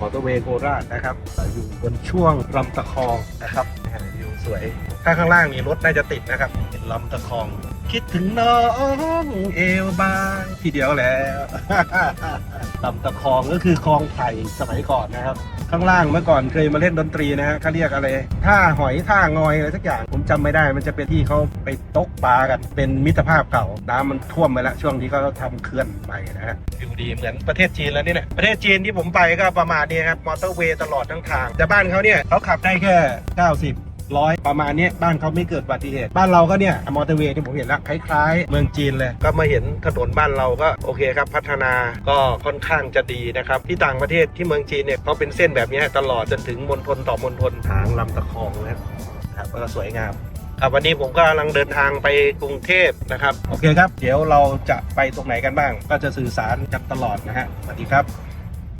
มอเตอร์เวย์โคราชนะครับอยู่บนช่วงลำตะคองนะครับวิวสวย ถ้าข้างล่างมีรถน่าจะติดนะครับเห็นลำตะคอง คิดถึงน้องเอวบางทีเดียวแล้ว ลำตะคองก็คือคลองไผ่สมัยก่อนนะครับ ข้างล่างเมื่อก่อนเคยมาเล่นดนตรีนะฮะเขาเรียกอะไรท่าหอยท่างอยอะไรสักอย่างผมจำไม่ได้มันจะเป็นที่เขาไปตกปลากัน เป็นมิตรภาพเก่าน้ำมันท่วมไปแล้วช่วงที่เขาทำเขื่อนใหม่นะฮะวิวดีเหมือนประเทศจีนแล้วนี่เนี่ยประเทศจีนที่ผมไปก็ประมาณนี้ครับมอเตอร์เวย์ตลอดทั้งทางแต่บ้านเขาเนี่ยเขาขับได้แค่ 90 ร้อยประมาณนี้บ้านเขาไม่เกิดอุบัติเหตุ บ้านเราก็เนี่ยมอเตอร์เวย์ที่ผมเห็นแล้วคล้ายๆ เมืองจีนเลย ก็มาเห็นถนนบ้านเราก็โอเคครับ พัฒนาก็ค่อนข้างจะดีนะครับ ที่ต่างประเทศที่เมืองจีนเนี่ยเขาเป็นเส้นแบบนี้ตลอดจนถึงมณฑลต่อมณฑลทางลำตะคองนะครับก็สวยงามครับวันนี้ผมก็กำลังเดินทางไปกรุงเทพนะครับ โอเคครับ เดี๋ยวเราจะไปตรงไหนกันบ้าง ก็จะสื่อสารกันตลอดนะฮะสวัสดีครับ